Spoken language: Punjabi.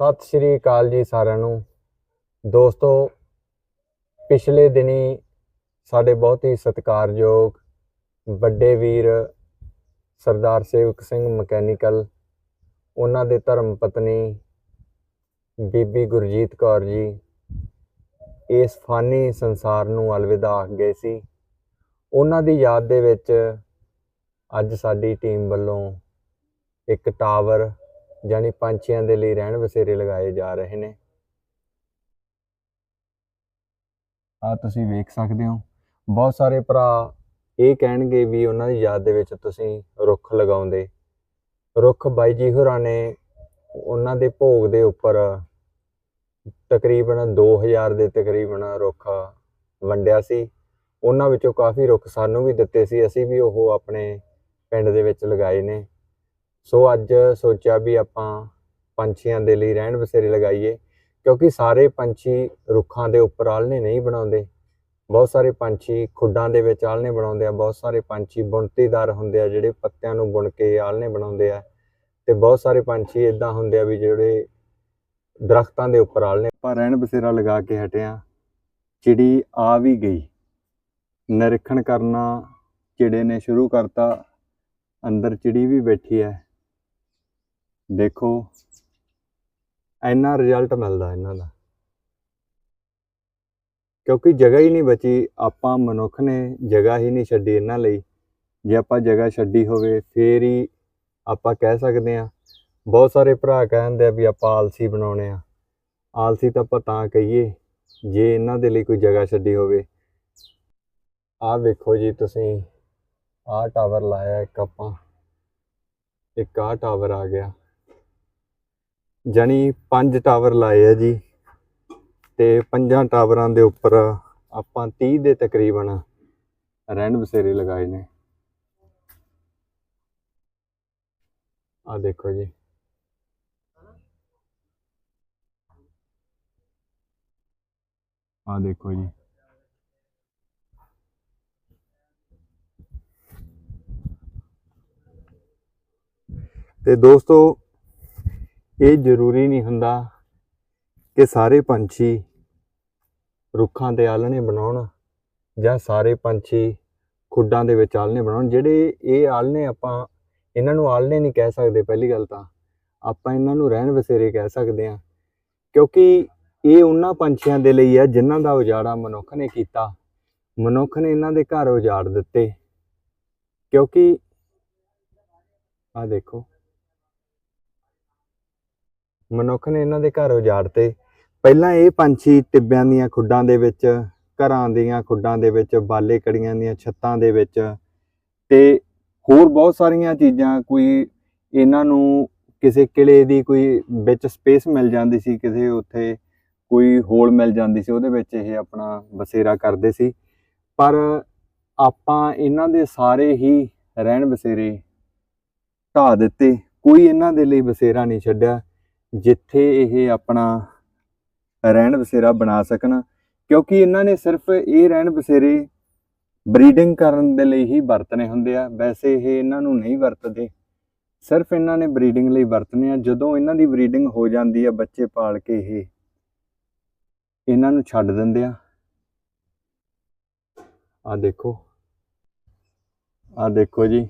ਸਤਿ ਸ਼੍ਰੀ ਅਕਾਲ ਜੀ ਸਾਰਿਆਂ ਨੂੰ। ਦੋਸਤੋ, ਪਿਛਲੇ ਦਿਨੀ ਸਾਡੇ ਬਹੁਤ ਹੀ ਸਤਿਕਾਰਯੋਗ ਵੱਡੇ ਵੀਰ ਸਰਦਾਰ ਸੇਵਕ ਸਿੰਘ ਮਕੈਨੀਕਲ, ਉਹਨਾਂ ਦੇ ਧਰਮ ਪਤਨੀ ਬੀਬੀ ਗੁਰਜੀਤ ਕੌਰ ਜੀ, ਇਸ ਫਾਨੀ ਸੰਸਾਰ ਨੂੰ ਅਲਵਿਦਾ ਆਖ ਗਏ ਸੀ। ਉਹਨਾਂ ਦੀ ਯਾਦ ਦੇ ਵਿੱਚ ਅੱਜ ਸਾਡੀ ਟੀਮ ਵੱਲੋਂ ਇੱਕ ਟਾਵਰ ਜਾਨੀ ਪੰਛੀਆਂ ਦੇ ਲਈ ਰਹਿਣ ਵਸੇਰੇ ਲਗਾਏ ਜਾ ਰਹੇ ਨੇ। ਆ ਤੁਸੀਂ ਵੇਖ ਸਕਦੇ ਹੋ। ਬਹੁਤ ਸਾਰੇ ਭਰਾ ਇਹ ਕਹਿਣਗੇ ਵੀ ਉਹਨਾਂ ਦੀ ਯਾਦ ਦੇ ਵਿੱਚ ਤੁਸੀਂ ਰੁੱਖ ਲਗਾਉਂਦੇ। ਰੁੱਖ ਬਾਈ ਜੀ ਹੋਰਾਂ ਨੇ ਉਹਨਾਂ ਦੇ ਭੋਗ ਦੇ ਉੱਪਰ ਤਕਰੀਬਨ 2000 ਦੇ ਤਕਰੀਬਨ ਰੁੱਖ ਵੰਡਿਆ ਸੀ। ਉਹਨਾਂ ਵਿੱਚੋਂ ਕਾਫੀ ਰੁੱਖ ਸਾਨੂੰ ਵੀ ਦਿੱਤੇ ਸੀ। ਅਸੀਂ ਵੀ ਉਹ ਆਪਣੇ ਪਿੰਡ ਦੇ ਵਿੱਚ ਲਗਾਏ ਨੇ। ਸੋ ਅੱਜ ਸੋਚਿਆ ਵੀ ਆਪਾਂ ਪੰਛੀਆਂ ਦੇ ਲਈ ਰਹਿਣ ਬਸੇਰੇ ਲਗਾਈਏ, ਕਿਉਂਕਿ ਸਾਰੇ ਪੰਛੀ ਰੁੱਖਾਂ ਦੇ ਉੱਪਰ ਆਲਣੇ ਨਹੀਂ ਬਣਾਉਂਦੇ। ਬਹੁਤ ਸਾਰੇ ਪੰਛੀ ਖੁੱਡਾਂ ਦੇ ਵਿੱਚ ਆਲਣੇ ਬਣਾਉਂਦੇ ਆ, ਬਹੁਤ ਸਾਰੇ ਪੰਛੀ ਬੁਣਤੀਦਾਰ ਹੁੰਦੇ ਆ, ਜਿਹੜੇ ਪੱਤਿਆਂ ਨੂੰ ਬੁਣ ਕੇ ਆਲਣੇ ਬਣਾਉਂਦੇ ਆ। ਤੇ ਬਹੁਤ ਸਾਰੇ ਪੰਛੀ ਇਦਾਂ ਹੁੰਦੇ ਆ ਵੀ ਜਿਹੜੇ ਦਰਖਤਾਂ ਦੇ ਉੱਪਰ ਆਲਣੇ ਆਪਾਂ ਰਹਿਣ ਬਸੇਰਾ ਲਗਾ ਕੇ ਹਟਿਆ ਚਿੜੀ ਆ ਵੀ ਗਈ। ਨਿਰੀਖਣ ਕਰਨਾ, ਚਿੜੇ ਨੇ ਸ਼ੁਰੂ ਕਰਤਾ। ਅੰਦਰ ਚਿੜੀ ਵੀ ਬੈਠੀ ਹੈ ਦੇਖੋ, ਇੰਨਾ ਰਿਜ਼ਲਟ ਮਿਲਦਾ ਇਹਨਾਂ ਦਾ। ਕਿਉਂਕਿ ਜਗ੍ਹਾ ਹੀ ਨਹੀਂ ਬਚੀ, ਆਪਾਂ ਮਨੁੱਖ ਨੇ ਜਗ੍ਹਾ ਹੀ ਨਹੀਂ ਛੱਡੀ ਇਹਨਾਂ ਲਈ। ਜੇ ਆਪਾਂ ਜਗ੍ਹਾ ਛੱਡੀ ਹੋਵੇ, ਫੇਰ ਹੀ ਆਪਾਂ ਕਹਿ ਸਕਦੇ ਆ ਬਹੁਤ ਸਾਰੇ ਭਰਾ ਕਹਿੰਦੇ ਆ ਵੀ ਆਪਾਂ ਆਲਸੀ ਬਣਾਉਣੇ ਆ। ਆਲਸੀ ਤਾਂ ਆਪਾਂ ਤਾਂ ਕਹੀਏ, ਜੇ ਇਹਨਾਂ ਦੇ ਲਈ ਕੋਈ ਜਗ੍ਹਾ ਛੱਡੀ ਹੋਵੇ। ਆਹ ਵੇਖੋ ਜੀ ਤੁਸੀਂ, ਆਹ ਟਾਵਰ ਲਾਇਆ ਇੱਕ ਆਪਾਂ। ਇੱਕ ਆਹ ਟਾਵਰ ਆ ਗਿਆ। ਜਾਨੀ ਪੰਜ ਟਾਵਰ ਲਾਏ ਆ ਜੀ। ਤੇ ਪੰਜਾਂ ਟਾਵਰਾਂ ਦੇ ਉੱਪਰ ਆਪਾਂ 30 ਦੇ ਤਕਰੀਬਨ ਰਹਿਣ ਬਸੇਰੇ ਲਗਾਏ ਨੇ। ਆ ਦੇਖੋ ਜੀ। ਆ ਦੇਖੋ ਜੀ। ਤੇ ਦੋਸਤੋ ਇਹ ਜ਼ਰੂਰੀ ਨਹੀਂ ਹੁੰਦਾ ਕਿ ਸਾਰੇ ਪੰਛੀ ਰੁੱਖਾਂ ਦੇ ਆਲਣੇ ਬਣਾਉਣ ਜਾਂ ਸਾਰੇ ਪੰਛੀ ਖੁੱਡਾਂ ਦੇ ਵਿੱਚ ਆਲਣੇ ਬਣਾਉਣ। ਜਿਹੜੇ ਇਹ ਆਲਣੇ ਆਪਾਂ ਇਹਨਾਂ ਨੂੰ ਆਲਣੇ ਨਹੀਂ ਕਹਿ ਸਕਦੇ ਪਹਿਲੀ ਗੱਲ ਤਾਂ। ਆਪਾਂ ਇਹਨਾਂ ਨੂੰ ਰਹਿਣ ਵਸੇਰੇ ਕਹਿ ਸਕਦੇ ਹਾਂ। ਕਿਉਂਕਿ ਇਹ ਉਹਨਾਂ ਪੰਛੀਆਂ ਦੇ ਲਈ ਹੈ ਜਿਨ੍ਹਾਂ ਦਾ ਉਜਾੜਾ ਮਨੁੱਖ ਨੇ ਕੀਤਾ। ਮਨੁੱਖ ਨੇ ਇਹਨਾਂ ਦੇ ਘਰ ਉਜਾੜ ਦਿੱਤੇ। ਕਿਉਂਕਿ ਆ ਦੇਖੋ। ਮਨੁੱਖ ਨੇ ਇਹਨਾਂ ਦੇ ਘਰ ਉਜਾੜਤੇ। ਪਹਿਲਾਂ ਇਹ ਪੰਛੀ ਟਿੱਬਿਆਂ ਦੀਆਂ ਖੁੱਡਾਂ ਦੇ ਵਿੱਚ, ਘਰਾਂ ਦੀਆਂ ਖੁੱਡਾਂ ਦੇ ਵਿੱਚ, ਬਾਲੇ ਕੜੀਆਂ ਦੀਆਂ ਛੱਤਾਂ ਦੇ ਵਿੱਚ ਤੇ ਹੋਰ ਬਹੁਤ ਸਾਰੀਆਂ ਚੀਜ਼ਾਂ, ਕੋਈ ਇਹਨਾਂ ਨੂੰ ਕਿਸੇ ਕਿਲੇ ਦੀ ਕੋਈ ਵਿੱਚ ਸਪੇਸ ਮਿਲ ਜਾਂਦੀ ਸੀ, ਕਿਸੇ ਉੱਥੇ ਕੋਈ ਹੋਲ ਮਿਲ ਜਾਂਦੀ ਸੀ, ਉਹਦੇ ਵਿੱਚ ਇਹ ਆਪਣਾ ਬਸੇਰਾ ਕਰਦੇ ਸੀ। ਪਰ ਆਪਾਂ ਇਹਨਾਂ ਦੇ ਸਾਰੇ ਹੀ ਰਹਿਣ ਬਸੇਰੇ ਢਾ ਦਿੱਤੇ। ਕੋਈ ਇਹਨਾਂ ਦੇ ਲਈ ਬਸੇਰਾ ਨਹੀਂ ਛੱਡਿਆ। ਜਿੱਥੇ ਇਹ ਆਪਣਾ ਰਹਿਣ ਬਸੇਰਾ ਬਣਾ ਸਕਣ, ਕਿਉਂਕਿ ਇਹਨਾਂ ਨੇ ਸਿਰਫ ਇਹ ਰਹਿਣ ਬਸੇਰੇ ਬਰੀਡਿੰਗ ਕਰਨ ਦੇ ਲਈ ਹੀ ਵਰਤਨੇ ਹੁੰਦੇ ਆ, ਵੈਸੇ ਇਹ ਇਹਨਾਂ ਨੂੰ ਨਹੀਂ ਵਰਤਦੇ। ਸਿਰਫ ਇਹਨਾਂ ਨੇ ਬਰੀਡਿੰਗ ਲਈ ਵਰਤਨੇ ਆ, ਜਦੋਂ ਇਹਨਾਂ ਦੀ ਬਰੀਡਿੰਗ ਹੋ ਜਾਂਦੀ ਆ, ਬੱਚੇ ਪਾਲ ਕੇ ਇਹ ਇਹਨਾਂ ਨੂੰ ਛੱਡ ਦਿੰਦੇ ਆ। ਆ ਦੇਖੋ ਆ ਦੇਖੋ ਜੀ।